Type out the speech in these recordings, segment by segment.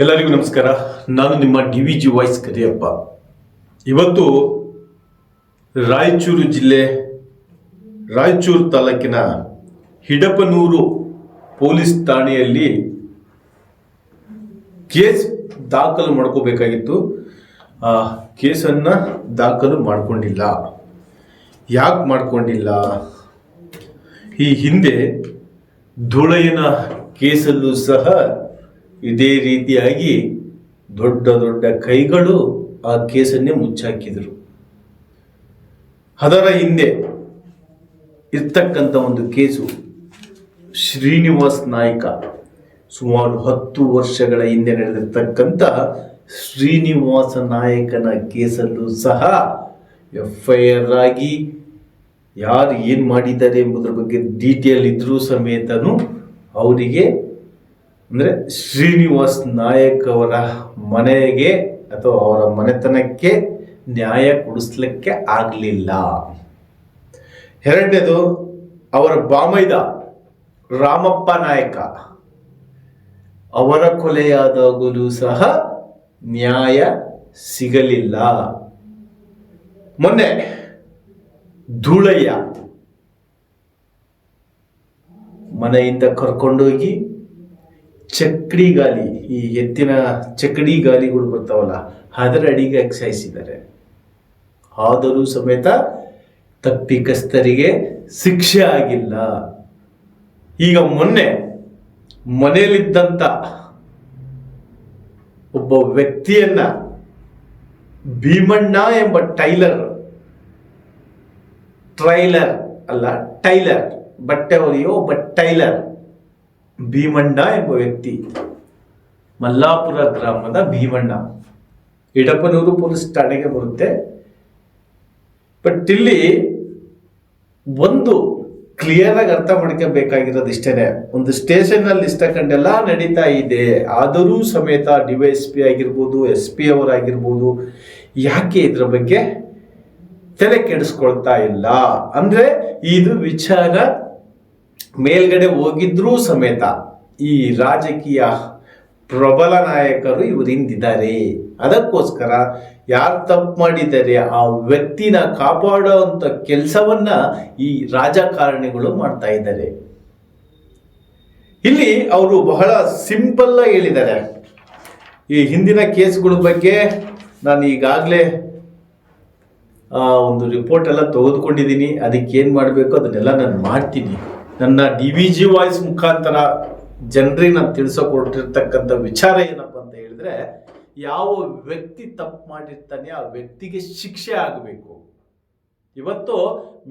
ಎಲ್ಲರಿಗೂ ನಮಸ್ಕಾರ. ನಾನು ನಿಮ್ಮ D V G voice Kariyappa. ಇವತ್ತು ರಾಯಚೂರು ಜಿಲ್ಲೆ, ರಾಯಚೂರು ತಾಲೂಕಿನ ಹಿಡಪನೂರು ಪೊಲೀಸ್ ಠಾಣೆಯಲ್ಲಿ ಕೇಸ್ ದಾಖಲು ಮಾಡ್ಕೋಬೇಕಾಗಿತ್ತು. ಆ ಕೇಸನ್ನು ದಾಖಲು ಮಾಡಿಕೊಂಡಿಲ್ಲ. ಯಾಕೆ ಮಾಡಿಕೊಂಡಿಲ್ಲ? ಈ ಹಿಂದೆ ಧೂಳಯ್ಯನ ಕೇಸಲ್ಲೂ ಸಹ ಇದೇ ರೀತಿಯಾಗಿ ದೊಡ್ಡ ದೊಡ್ಡ ಕೈಗಳು ಆ ಕೇಸನ್ನೇ ಮುಚ್ಚಾಕಿದರು. ಅದರ ಹಿಂದೆ ಇರ್ತಕ್ಕಂಥ ಒಂದು ಕೇಸು ಶ್ರೀನಿವಾಸ್ ನಾಯ್ಕ. ಸುಮಾರು ಹತ್ತು ವರ್ಷಗಳ ಹಿಂದೆ ನಡೆದಿರ್ತಕ್ಕಂಥ ಶ್ರೀನಿವಾಸ ನಾಯಕನ ಕೇಸಲ್ಲೂ ಸಹ ಎಫ್ ಐ ಆರ್ ಆಗಿ ಯಾರು ಏನು ಮಾಡಿದ್ದಾರೆ ಎಂಬುದರ ಬಗ್ಗೆ ಡೀಟೇಲ್ ಇದ್ರೂ ಸಮೇತನು ಅವರಿಗೆ ಅಂದರೆ ಶ್ರೀನಿವಾಸ್ ನಾಯಕ್ ಅವರ ಮನೆಗೆ ಅಥವಾ ಅವರ ಮನೆತನಕ್ಕೆ ನ್ಯಾಯ ಕೊಡಿಸ್ಲಿಕ್ಕೆ ಆಗಲಿಲ್ಲ. ಎರಡನೇದು, ಅವರ ಬಾಮೈದ ರಾಮಪ್ಪ ನಾಯಕ. ಅವರ ಕೊಲೆಯಾದಾಗಲೂ ಸಹ ನ್ಯಾಯ ಸಿಗಲಿಲ್ಲ. ಮೊನ್ನೆ ಧೂಳಯ್ಯ ಮನೆಯಿಂದ ಕರ್ಕೊಂಡೋಗಿ ಚಕ್ಡಿ ಗಾಲಿ, ಈ ಎತ್ತಿನ ಚಕ್ಡಿ ಗಾಲಿಗಳು ಬರ್ತಾವಲ್ಲ, ಅದರ ಅಡಿಗೆ ಎಕ್ಸಾಯಿಸಿದ್ದಾರೆ ಆದರೂ ಸಮೇತ ತಪ್ಪಿಕಸ್ಥರಿಗೆ ಶಿಕ್ಷೆ ಆಗಿಲ್ಲ. ಈಗ ಮೊನ್ನೆ ಮನೆಯಲ್ಲಿದ್ದಂಥ ಒಬ್ಬ ವ್ಯಕ್ತಿಯನ್ನ ಭೀಮಣ್ಣ ಎಂಬ ಟೈಲರ್, ಟ್ರೈಲರ್ ಅಲ್ಲ, ಟೈಲರ್, ಬಟ್ಟೆ ಹೊಲಿಯೋ ಒಬ್ಬ ಟೈಲರ್ ಭೀಮಣ್ಣ ಎಂಬ ವ್ಯಕ್ತಿ. ಮಲ್ಲಾಪುರ ಗ್ರಾಮದ ಭೀಮಣ್ಣ. ಇಡಪನೂರು ಪೊಲೀಸ್ ಠಾಣೆಗೆ ಬರುತ್ತೆ. ಬಟ್ ಇಲ್ಲಿ ಒಂದು ಕ್ಲಿಯರ್ ಆಗಿ ಅರ್ಥ ಮಾಡ್ಕೋಬೇಕಾಗಿರೋದು ಇಷ್ಟೇ ಒಂದು ಸ್ಟೇಷನ್ ಅಲ್ಲಿ ಇಷ್ಟಕೊಂಡೆಲ್ಲ ನಡೀತಾ ಇದೆ. ಆದರೂ ಸಮೇತ ಡಿವೈಎಸ್ ಪಿ ಆಗಿರ್ಬೋದು, ಎಸ್ ಪಿ ಅವರಾಗಿರ್ಬೋದು, ಯಾಕೆ ಇದ್ರ ಬಗ್ಗೆ ತಲೆ ಕೆಡಿಸ್ಕೊಳ್ತಾ ಇಲ್ಲ? ಅಂದ್ರೆ ಇದು ವಿಚಾರ ಮೇಲ್ಗಡೆ ಹೋಗಿದ್ರೂ ಸಮೇತ ಈ ರಾಜಕೀಯ ಪ್ರಬಲ ನಾಯಕರು ಇವರಿಂದಿದ್ದಾರೆ ಅದಕ್ಕೋಸ್ಕರ ಯಾರು ತಪ್ಪು ಮಾಡಿದ್ದಾರೆ ಆ ವ್ಯಕ್ತಿನ ಕಾಪಾಡುವಂತ ಕೆಲಸವನ್ನ ಈ ರಾಜಕಾರಣಿಗಳು ಮಾಡ್ತಾ ಇದ್ದಾರೆ. ಇಲ್ಲಿ ಅವರು ಬಹಳ ಸಿಂಪಲ್ ಹೇಳಿದ್ದಾರೆ. ಈ ಹಿಂದಿನ ಕೇಸ್ಗಳ ಬಗ್ಗೆ ನಾನು ಈಗಾಗಲೇ ಒಂದು ರಿಪೋರ್ಟ್ ಎಲ್ಲ ತೆಗೆದುಕೊಂಡಿದ್ದೀನಿ. ಅದಕ್ಕೆ ಏನು ಮಾಡಬೇಕು? ಅದನ್ನೆಲ್ಲ ನಾನು ಮಾಡ್ತೀನಿ. ನನ್ನ ಡಿ ವಿ ಜಿ ವಾಯ್ಸ್ ಮುಖಾಂತರ ಜನರಿಗೆ ನಾನು ತಿಳಿಸಕೊಟ್ಟಿರ್ತಕ್ಕಂಥ ವಿಚಾರ ಏನಪ್ಪ ಅಂತ ಹೇಳಿದ್ರೆ, ಯಾವ ವ್ಯಕ್ತಿ ತಪ್ಪು ಮಾಡಿರ್ತಾನೆ ಆ ವ್ಯಕ್ತಿಗೆ ಶಿಕ್ಷೆ ಆಗಬೇಕು. ಇವತ್ತು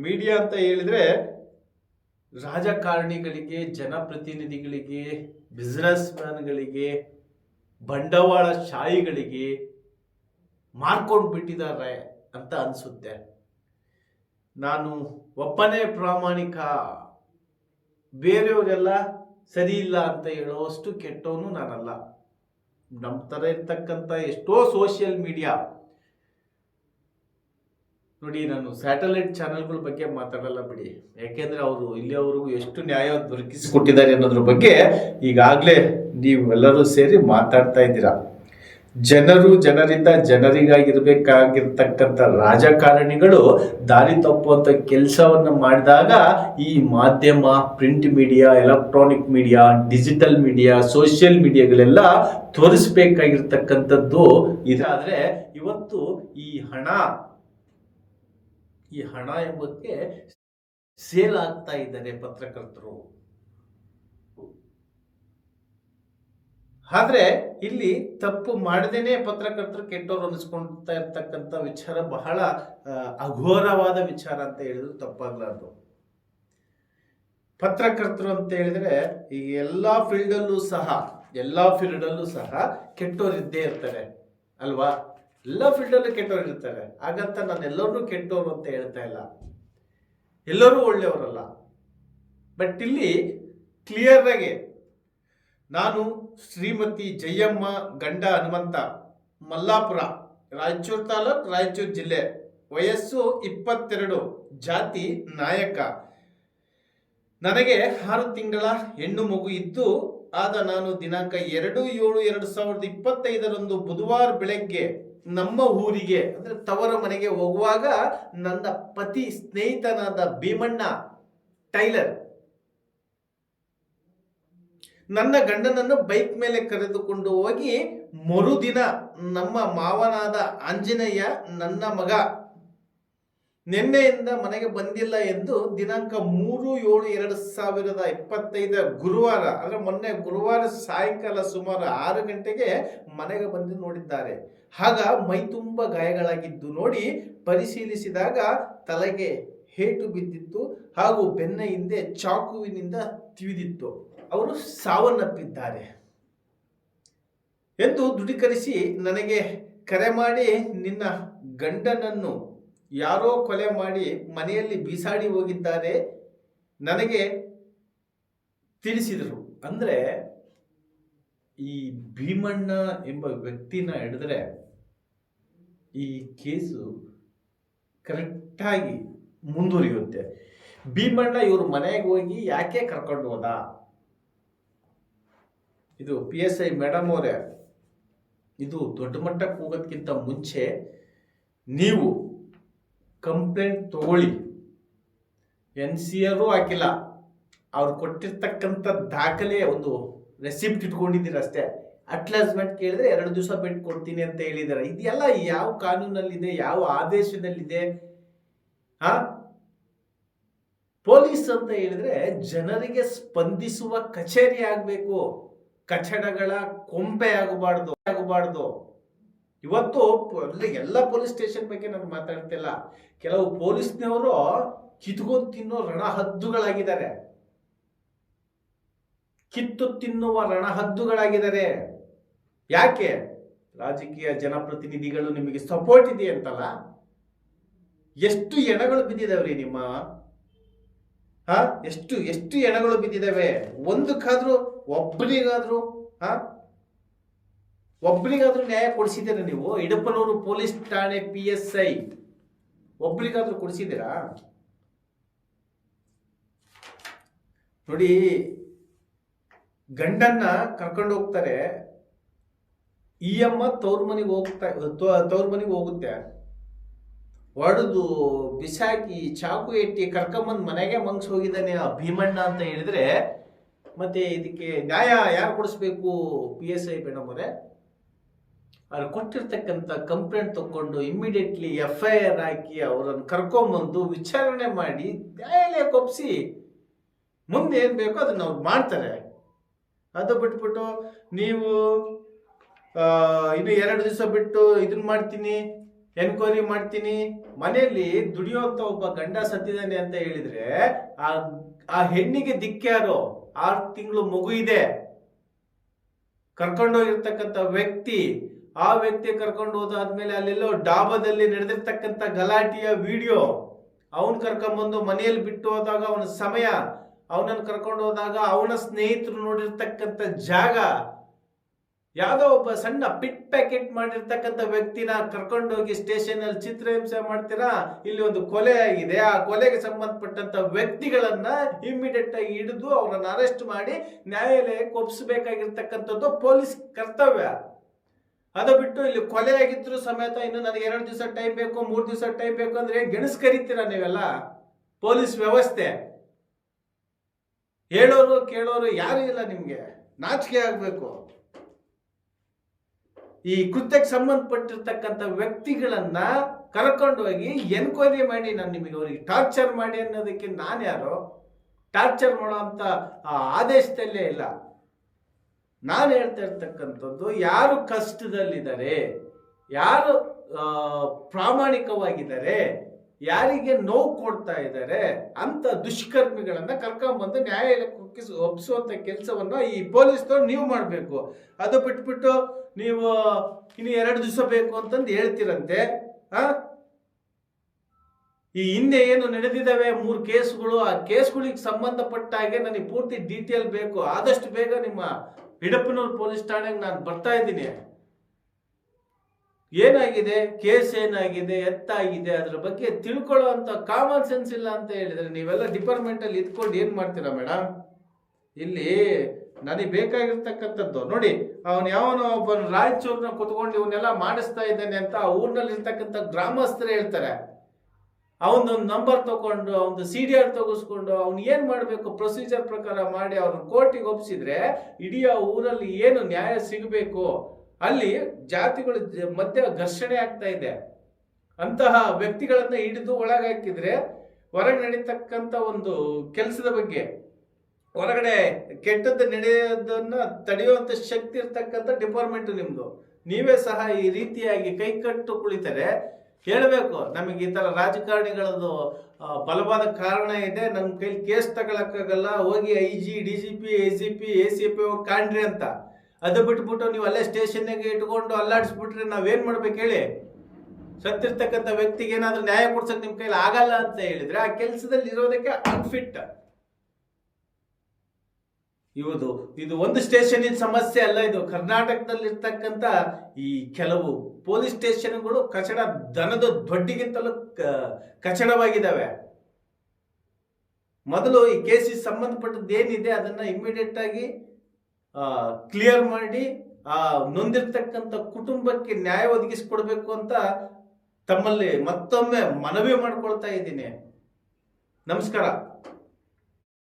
ಮೀಡಿಯಾ ಅಂತ ಹೇಳಿದ್ರೆ ರಾಜಕಾರಣಿಗಳಿಗೆ, ಜನಪ್ರತಿನಿಧಿಗಳಿಗೆ ಬಿಸ್ನೆಸ್ ಮ್ಯಾನ್ಗಳಿಗೆ ಬಂಡವಾಳ ಶಾಹಿಗಳಿಗೆ ಮಾರ್ಕೊಂಡು ಬಿಟ್ಟಿದ್ದಾರೆ ಅಂತ ಅನಿಸುತ್ತೆ. ನಾನು ಒಬ್ಬನೇ ಪ್ರಾಮಾಣಿಕ ಬೇರೆಯವರೆಲ್ಲ ಸರಿ ಇಲ್ಲ ಅಂತ ಹೇಳೋಷ್ಟು ಕೆಟ್ಟವನು ನಾನಲ್ಲ. ನಮ್ಮ ಥರ ಇರ್ತಕ್ಕಂಥ ಎಷ್ಟೋ ಸೋಷಿಯಲ್ ಮೀಡಿಯಾ ನೋಡಿ, ನಾನು ಸ್ಯಾಟಲೈಟ್ ಚಾನೆಲ್ಗಳ ಬಗ್ಗೆ ಮಾತಾಡಲ್ಲ ಬಿಡಿ. ಯಾಕೆಂದ್ರೆ ಅವರು ಇಲ್ಲಿಯವರೆಗೂ ಎಷ್ಟು ನ್ಯಾಯ ದೊರಕಿಸಿಕೊಟ್ಟಿದ್ದಾರೆ ಅನ್ನೋದ್ರ ಬಗ್ಗೆ ಈಗಾಗಲೇ ನೀವೆಲ್ಲರೂ ಸೇರಿ ಮಾತಾಡ್ತಾ ಇದ್ದೀರಾ. ಜನರು ಜನರಿಂದ ಜನರಿಗಾಗಿರ್ಬೇಕಾಗಿರ್ತಕ್ಕಂಥ ರಾಜಕಾರಣಿಗಳು ದಾರಿ ತಪ್ಪುವಂಥ ಕೆಲಸವನ್ನ ಮಾಡಿದಾಗ ಈ ಮಾಧ್ಯಮ print media electronic media digital media social ಮೀಡಿಯಾಗಳೆಲ್ಲ ತೋರಿಸ್ಬೇಕಾಗಿರ್ತಕ್ಕಂಥದ್ದು ಇದಾದ್ರೆ ಇವತ್ತು ಈ ಹಣ ಈ ಹಣ ಎಂಬುದಕ್ಕೆ ಸೇಲ್ ಆಗ್ತಾ ಇದ್ದಾರೆ ಪತ್ರಕರ್ತರು. ಆದ್ರೆ ಇಲ್ಲಿ ತಪ್ಪು ಮಾಡದೇನೆ ಪತ್ರಕರ್ತರು ಕೆಟ್ಟವರು ಅನಿಸ್ಕೊಳ್ತಾ ಇರ್ತಕ್ಕಂಥ ವಿಚಾರ ಬಹಳ ಅಘೋರವಾದ ವಿಚಾರ ಅಂತ ಹೇಳಿದ್ರು ತಪ್ಪಾಗ್ಲಾರ್ದು. ಪತ್ರಕರ್ತರು ಅಂತ ಹೇಳಿದ್ರೆ ಈ ಎಲ್ಲಾ ಫೀಲ್ಡಲ್ಲೂ ಸಹ, ಎಲ್ಲಾ ಫೀಲ್ಡಲ್ಲೂ ಸಹ ಕೆಟ್ಟವರಿದ್ದೇ ಇದ್ದೇ ಇರ್ತಾರೆ, ಅಲ್ವಾ? ಎಲ್ಲ ಫೀಲ್ಡಲ್ಲೂ ಕೆಟ್ಟವರು ಇರ್ತಾರೆ. ಹಾಗಂತ ನಾನು ಎಲ್ಲರೂ ಕೆಟ್ಟವರು ಅಂತ ಹೇಳ್ತಾ ಇಲ್ಲ. ಎಲ್ಲರೂ ಒಳ್ಳೆಯವರಲ್ಲ. ಬಟ್ ಇಲ್ಲಿ ಕ್ಲಿಯರ್ ಆಗಿ ನಾನು ಶ್ರೀಮತಿ ಜಯಮ್ಮ ಗಂಡ ಹನುಮಂತ, ಮಲ್ಲಾಪುರ, ರಾಯಚೂರು ತಾಲೂಕ್, ರಾಯಚೂರು ಜಿಲ್ಲೆ. ವಯಸ್ಸು ಇಪ್ಪತ್ತೆರಡು, ಜಾತಿ ನಾಯಕ. ನನಗೆ ಆರು ತಿಂಗಳ ಹೆಣ್ಣು ಮಗು ಇದ್ದು ಆದ ನಾನು ದಿನಾಂಕ ಎರಡು ಏಳು ಎರಡು ಸಾವಿರದ ಇಪ್ಪತ್ತೈದರಂದು ಬುಧವಾರ ಬೆಳಗ್ಗೆ ನಮ್ಮ ಊರಿಗೆ, ಅಂದರೆ ತವರ ಮನೆಗೆ ಹೋಗುವಾಗ, ನನ್ನ ಪತಿ ಸ್ನೇಹಿತನಾದ ಭೀಮಣ್ಣ ಟೈಲರ್ ನನ್ನ ಗಂಡನನ್ನು ಬೈಕ್ ಮೇಲೆ ಕರೆದುಕೊಂಡು ಹೋಗಿ ಮರುದಿನ ನಮ್ಮ ಮಾವನಾದ ಆಂಜನೇಯ ನನ್ನ ಮಗ ನಿನ್ನೆಯಿಂದ ಮನೆಗೆ ಬಂದಿಲ್ಲ ಎಂದು ದಿನಾಂಕ ಮೂರು ಏಳು ಎರಡು ಸಾವಿರದ ಇಪ್ಪತ್ತೈದ ಗುರುವಾರ, ಅಂದ್ರೆ ಮೊನ್ನೆ ಗುರುವಾರ ಸಾಯಂಕಾಲ ಸುಮಾರು ಆರು ಗಂಟೆಗೆ ಮನೆಗೆ ಬಂದು ನೋಡಿದ್ದಾರೆ. ಆಗ ಮೈ ತುಂಬ ಗಾಯಗಳಾಗಿದ್ದು ನೋಡಿ ಪರಿಶೀಲಿಸಿದಾಗ ತಲೆಗೆ ಹೇಟು ಬಿದ್ದಿತ್ತು ಹಾಗೂ ಬೆನ್ನ ಹಿಂದೆ ಚಾಕುವಿನಿಂದ ತಿವಿದಿತ್ತು. ಅವರು ಸಾವನ್ನಪ್ಪಿದ್ದಾರೆ ಎಂದು ದೃಢೀಕರಿಸಿ ನನಗೆ ಕರೆ ಮಾಡಿ ನಿನ್ನ ಗಂಡನನ್ನು ಯಾರೋ ಕೊಲೆ ಮಾಡಿ ಮನೆಯಲ್ಲಿ ಬೀಸಾಡಿ ಹೋಗಿದ್ದಾರೆ ನನಗೆ ತಿಳಿಸಿದರು. ಅಂದರೆ ಈ ಭೀಮಣ್ಣ ಎಂಬ ವ್ಯಕ್ತಿನ ಹಿಡಿದ್ರೆ ಈ ಕೇಸು ಕರೆಕ್ಟಾಗಿ ಮುಂದುವರಿಯುತ್ತೆ. ಭೀಮಣ್ಣ ಇವರು ಮನೆಗೆ ಹೋಗಿ ಯಾಕೆ ಕರ್ಕೊಂಡು ಹೋದ? ಇದು ಪಿ ಎಸ್ ಐ ಮೇಡಮ್ ಅವರೇ, ಇದು ದೊಡ್ಡ ಮಟ್ಟಕ್ಕೆ ಹೋಗೋದಕ್ಕಿಂತ ಮುಂಚೆ ನೀವು ಕಂಪ್ಲೇಂಟ್ ತಗೊಳ್ಳಿ. ಎನ್ ಸಿ ಆರು ಹಾಕಿಲ್ಲ. ಅವ್ರು ಕೊಟ್ಟಿರ್ತಕ್ಕಂಥ ದಾಖಲೆ ಒಂದು ರೆಸಿಪ್ಟ್ ಇಟ್ಕೊಂಡಿದ್ದೀರ ಅಷ್ಟೇ. ಅಟ್ಲಾಸ್ಮೆಂಟ್ ಕೇಳಿದ್ರೆ ಎರಡು ದಿವಸ ಬಿಟ್ಟು ಕೊಡ್ತೀನಿ ಅಂತ ಹೇಳಿದ್ದಾರೆ. ಇದೆಲ್ಲ ಯಾವ ಕಾನೂನಲ್ಲಿದೆ, ಯಾವ ಆದೇಶದಲ್ಲಿದೆ? ಹಾ? ಪೊಲೀಸ್ ಅಂತ ಹೇಳಿದ್ರೆ ಜನರಿಗೆ ಸ್ಪಂದಿಸುವ ಕಚೇರಿ ಆಗಬೇಕು. ಕಚಡಗಳ ಕೊಂಪೆ ಆಗಬಾರ್ದು ಆಗಬಾರ್ದು. ಇವತ್ತು ಎಲ್ಲ ಪೊಲೀಸ್ ಸ್ಟೇಷನ್ ಬಗ್ಗೆ ನಾನು ಮಾತಾಡ್ತಿಲ್ಲ. ಕೆಲವು ಪೊಲೀಸ್ನವರು ಕಿತ್ಕೊಂಡು ತಿನ್ನೋ ರಣಹದ್ದುಗಳಾಗಿದ್ದಾರೆ. ಕಿತ್ತು ತಿನ್ನುವ ರಣಹದ್ದುಗಳಾಗಿದ್ದಾರೆ. ಯಾಕೆ? ರಾಜಕೀಯ ಜನಪ್ರತಿನಿಧಿಗಳು ನಿಮಗೆ ಸಪೋರ್ಟ್ ಇದೆ ಅಂತಲ್ಲ? ಎಷ್ಟು ಎಣಗಳು ಬಿದ್ದಿದಾವ್ರಿ ನಿಮ್ಮ? ಹ? ಎಷ್ಟು ಎಷ್ಟು ಎಣಗಳು ಬಿದ್ದಿದಾವೆ ಒಂದಕ್ಕಾದ್ರೂ ಒಬ್ಬರಿಗಾದ್ರೂ ಹಾ ಒಬ್ಬರಿಗಾದ್ರೂ ನ್ಯಾಯ ಕೊಡಿಸಿದ್ದೀರಾ ನೀವು? ಇಡಪ್ಪನೂರು ಪೊಲೀಸ್ ಠಾಣೆ ಪಿ ಎಸ್ ಐ ಒಬ್ಬರಿಗಾದ್ರೂ ಕೊಡಿಸಿದ್ದೀರಾ? ನೋಡಿ, ಗಂಡನ್ನ ಕರ್ಕೊಂಡು ಹೋಗ್ತಾರೆ. ಈ ಅಮ್ಮ ತವ್ರ ಮನೆಗೆ ಹೋಗ್ತಾ ತವ್ರ ಮನೆಗೆ ಹೋಗುತ್ತೆ. ಹೊಡೆದು ಬಿಸಾಕಿ, ಚಾಕು ಎಟ್ಟಿ ಕರ್ಕೊಂಬಂದು ಮನೆಗೆ ಮಂಗ್ಸ್ ಹೋಗಿದ್ದಾನೆ ಆ ಭೀಮಣ್ಣ ಅಂತ ಹೇಳಿದ್ರೆ ಮತ್ತೆ ಇದಕ್ಕೆ ನ್ಯಾಯ ಯಾರು ಕೊಡಿಸ್ಬೇಕು? ಪಿ ಎಸ್ ಐ ಮೇಡಮ್ ಅವರೇ ಅವ್ರು ಕೊಟ್ಟಿರ್ತಕ್ಕಂಥ ಕಂಪ್ಲೇಂಟ್ ತಗೊಂಡು ಇಮ್ಮಿಡಿಯೇಟ್ಲಿ ಎಫ್ ಐ ಆರ್ ಹಾಕಿ ಅವರನ್ನು ಕರ್ಕೊಂಬಂದು ವಿಚಾರಣೆ ಮಾಡಿ ನ್ಯಾಯಾಲಯ ಒಪ್ಪಿಸಿ ಮುಂದೆ ಏನು ಬೇಕೋ ಅದನ್ನ ಅವ್ರು ಮಾಡ್ತಾರೆ. ಅದು ಬಿಟ್ಬಿಟ್ಟು ನೀವು ಇನ್ನು ಎರಡು ದಿವಸ ಬಿಟ್ಟು ಇದನ್ನ ಮಾಡ್ತೀನಿ ಎನ್ಕ್ವೈರಿ ಮಾಡ್ತೀನಿ. ಮನೆಯಲ್ಲಿ ದುಡಿಯುವಂತ ಒಬ್ಬ ಗಂಡ ಸತ್ತಿದ್ದಾನೆ ಅಂತ ಹೇಳಿದ್ರೆ ಆ ಆ ಹೆಣ್ಣಿಗೆ ದಿಕ್ಕ್ಯಾರು ಆರು ತಿಂಗಳು ಮಗು ಇದೆ. ಕರ್ಕೊಂಡೋಗಿರ್ತಕ್ಕಂಥ ವ್ಯಕ್ತಿ, ಆ ವ್ಯಕ್ತಿ ಕರ್ಕೊಂಡು ಹೋದಾದ್ಮೇಲೆ ಅಲ್ಲೆಲ್ಲೋ ಡಾಬಾದಲ್ಲಿ ನಡೆದಿರ್ತಕ್ಕಂಥ ಗಲಾಟೆಯ ವಿಡಿಯೋ, ಅವನ್ ಕರ್ಕೊಂಬಂದು ಮನೆಯಲ್ಲಿ ಬಿಟ್ಟು ಹೋದಾಗ ಅವನ ಸಮಯ, ಅವನನ್ನು ಕರ್ಕೊಂಡು ಹೋದಾಗ ಅವನ ಸ್ನೇಹಿತರು ನೋಡಿರ್ತಕ್ಕಂಥ ಜಾಗ ಯಾವ್ದೋ ಒಬ್ಬ ಸಣ್ಣ ಪಿಟ್ ಪ್ಯಾಕೆಟ್ ಮಾಡಿರ್ತಕ್ಕಂಥ ವ್ಯಕ್ತಿನ ಕರ್ಕೊಂಡೋಗಿ ಸ್ಟೇಷನ್ ಅಲ್ಲಿ ಚಿತ್ರಹಿಂಸೆ ಮಾಡ್ತೀರಾ? ಇಲ್ಲಿ ಒಂದು ಕೊಲೆ ಆಗಿದೆ. ಆ ಕೊಲೆಗೆ ಸಂಬಂಧಪಟ್ಟಂತ ವ್ಯಕ್ತಿಗಳನ್ನ ಇಮಿಡಿಯೇಟ್ ಆಗಿ ಹಿಡಿದು ಅವರನ್ನ ಅರೆಸ್ಟ್ ಮಾಡಿ ನ್ಯಾಯಾಲಯಕ್ಕೆ ಒಪ್ಪಿಸಬೇಕಾಗಿರ್ತಕ್ಕಂಥದ್ದು ಪೊಲೀಸ್ ಕರ್ತವ್ಯ. ಅದು ಬಿಟ್ಟು ಇಲ್ಲಿ ಕೊಲೆ ಆಗಿದ್ರು ಸಮೇತ ಇನ್ನು ನನಗೆ ಎರಡು ದಿವಸ ಟೈಮ್ ಬೇಕು, ಮೂರು ದಿವಸ ಟೈಮ್ ಬೇಕು ಅಂದ್ರೆ ಗೆಣಸ್ ಕರೀತೀರಾ ನೀವೆಲ್ಲ? ಪೊಲೀಸ್ ವ್ಯವಸ್ಥೆ. ಹೇಳೋರು ಕೇಳೋರು ಯಾರು ಇಲ್ಲ ನಿಮಗೆ. ನಾಚಿಕೆ ಆಗ್ಬೇಕು. ಈ ಕೃತ್ಯಕ್ಕೆ ಸಂಬಂಧಪಟ್ಟಿರ್ತಕ್ಕಂಥ ವ್ಯಕ್ತಿಗಳನ್ನ ಕರ್ಕೊಂಡೋಗಿ ಎನ್ಕ್ವೈರಿ ಮಾಡಿ ನಾನು ನಿಮಗೆ ಅವರಿಗೆ ಟಾರ್ಚರ್ ಮಾಡಿ ಅನ್ನೋದಕ್ಕೆ ನಾನು ಯಾರು? ಟಾರ್ಚರ್ ಮಾಡೋ ಅಂತ ಆದೇಶದಲ್ಲೇ ಇಲ್ಲ. ನಾನು ಹೇಳ್ತಾ ಇರ್ತಕ್ಕಂಥದ್ದು, ಯಾರು ಕಷ್ಟದಲ್ಲಿದ್ದಾರೆ, ಯಾರು ಪ್ರಾಮಾಣಿಕವಾಗಿದ್ದಾರೆ, ಯಾರಿಗೆ ನೋವು ಕೊಡ್ತಾ ಇದ್ದಾರೆ ಅಂತ ದುಷ್ಕರ್ಮಿಗಳನ್ನ ಕರ್ಕೊಂಬಂದು ನ್ಯಾಯಾಲಯಕ್ಕೆ ಒಪ್ಪಿಸ್ ಒಪ್ಪಿಸುವಂತ ಕೆಲಸವನ್ನ ಈ ಪೊಲೀಸ್ನವ್ರು ನೀವು ಮಾಡಬೇಕು. ಅದು ಬಿಟ್ಬಿಟ್ಟು ನೀವು ಇನ್ನು ಎರಡು ದಿವಸ ಬೇಕು ಅಂತಂದು ಹೇಳ್ತೀರಂತೆ, ಆ? ಈ ಹಿಂದೆ ಏನು ನಡೆದಿದ್ದಾವೆ ಮೂರು ಕೇಸ್ಗಳು, ಆ ಕೇಸ್ಗಳಿಗೆ ಸಂಬಂಧಪಟ್ಟ ಹಾಗೆ ನನಗೆ ಪೂರ್ತಿ ಡೀಟೇಲ್ ಬೇಕು. ಆದಷ್ಟು ಬೇಗ ನಿಮ್ಮ ಹಿಡಪ್ಪನೂರು ಪೊಲೀಸ್ ಠಾಣೆಗೆ ನಾನು ಬರ್ತಾ ಇದ್ದೀನಿ. ಏನಾಗಿದೆ? ಕೇಸ್ ಏನಾಗಿದೆ? ಎತ್ತಾಗಿದೆ? ಅದ್ರ ಬಗ್ಗೆ ತಿಳ್ಕೊಳ್ಳೋ ಅಂತ ಕಾಮನ್ ಸೆನ್ಸ್ ಇಲ್ಲ ಅಂತ ಹೇಳಿದ್ರೆ ನೀವೆಲ್ಲ ಡಿಪಾರ್ಟ್ಮೆಂಟ್ ಅಲ್ಲಿ ಇದ್ಕೊಂಡು ಏನು ಮಾಡ್ತೀರಾ ಮೇಡಮ್ ಇಲ್ಲಿ ನನಗೆ ಬೇಕಾಗಿರ್ತಕ್ಕಂಥದ್ದು. ನೋಡಿ, ಅವನು ಯಾವನೋ ಒಬ್ಬ ರಾಯಚೂರ್ನ ಕುತ್ಕೊಂಡು ಇವನ್ನೆಲ್ಲ ಮಾಡಿಸ್ತಾ ಇದ್ದಾನೆ ಅಂತ ಆ ಊರಿನಲ್ಲಿ ಇರ್ತಕ್ಕಂಥ ಗ್ರಾಮಸ್ಥರು ಹೇಳ್ತಾರೆ. ಅವನೊಂದು ನಂಬರ್ ತಗೊಂಡು ಅವನದು ಸಿ ಡಿ ಆರ್ ತಗಿಸ್ಕೊಂಡು, ಅವ್ನು ಏನು ಮಾಡಬೇಕು ಪ್ರೊಸೀಜರ್ ಪ್ರಕಾರ ಮಾಡಿ ಅವ್ರನ್ನ ಕೋರ್ಟಿಗೆ ಒಪ್ಪಿಸಿದ್ರೆ ಇಡೀ ಆ ಊರಲ್ಲಿ ಏನು ನ್ಯಾಯ ಸಿಗಬೇಕು? ಅಲ್ಲಿ ಜಾತಿಗಳ ಮಧ್ಯ ಘರ್ಷಣೆ ಆಗ್ತಾ ಇದೆ. ಅಂತಹ ವ್ಯಕ್ತಿಗಳನ್ನ ಹಿಡಿದು ಒಳಗಾಕಿದ್ರೆ ಹೊರಗೆ ನಡೀತಕ್ಕಂಥ ಒಂದು ಕೆಲಸದ ಬಗ್ಗೆ ಹೊರಗಡೆ ಕೆಟ್ಟದ್ದು ನಡೆಯೋದನ್ನ ತಡೆಯುವಂತ ಶಕ್ತಿ ಇರ್ತಕ್ಕಂಥ ಡಿಪಾರ್ಟ್ಮೆಂಟ್ ನಿಮ್ಮದು ನೀವೇ ಸಹ ಈ ರೀತಿಯಾಗಿ ಕೈಕಟ್ಟು ಕುಳಿತರೆ ಹೇಳಬೇಕು. ನಮಗೆ ಈ ಥರ ರಾಜಕಾರಣಿಗಳದ್ದು ಬಲವಾದ ಕಾರಣ ಇದೆ. ನಮ್ಮ ಕೈಲಿ ಕೇಸ್ ತಗೊಳಕ್ಕಾಗಲ್ಲ. ಹೋಗಿ I G D G P A C P A C P ಕಾಣ್ರಿ ಅಂತ. ಅದು ಬಿಟ್ಬಿಟ್ಟು ನೀವು ಅಲ್ಲೇ ಸ್ಟೇಷನ್ಗೆ ಇಟ್ಕೊಂಡು ಅಲ್ಲಾಡಿಸ್ಬಿಟ್ರೆ ನಾವೇನು ಮಾಡ್ಬೇಕು ಹೇಳಿ? ಸತ್ತಿರ್ತಕ್ಕಂಥ ವ್ಯಕ್ತಿಗೆ ಏನಾದರೂ ನ್ಯಾಯ ಕೊಡ್ಸಕ್ ನಿಮ್ಮ ಕೈಲಿ ಆಗಲ್ಲ ಅಂತ ಹೇಳಿದ್ರೆ ಆ ಕೆಲಸದಲ್ಲಿ ಇರೋದಕ್ಕೆ ಅನ್ಫಿಟ್ ಇವುದು, ಇದು ಒಂದು ಸ್ಟೇಷನ್ ಸಮಸ್ಯೆ ಅಲ್ಲ, ಇದು ಕರ್ನಾಟಕದಲ್ಲಿ ಇರ್ತಕ್ಕಂಥ ಈ ಕೆಲವು ಪೊಲೀಸ್ ಸ್ಟೇಷನ್ಗಳು ಕಚಡ ದನದ ದೊಡ್ಡಿಗಿಂತಲೂ ಕಚಡವಾಗಿದ್ದಾವೆ. ಮೊದಲು ಈ ಕೇಸಿಗೆ ಸಂಬಂಧಪಟ್ಟದ್ದು ಏನಿದೆ ಅದನ್ನ ಇಮಿಡಿಯೇಟ್ ಆಗಿ ಕ್ಲಿಯರ್ ಮಾಡಿ, ಆ, ನೊಂದಿರ್ತಕ್ಕಂಥ ಕುಟುಂಬಕ್ಕೆ ನ್ಯಾಯ ಒದಗಿಸಿಕೊಡ್ಬೇಕು ಅಂತ ತಮ್ಮಲ್ಲಿ ಮತ್ತೊಮ್ಮೆ ಮನವಿ ಮಾಡ್ಕೊಳ್ತಾ ಇದ್ದೀನಿ. ನಮಸ್ಕಾರ.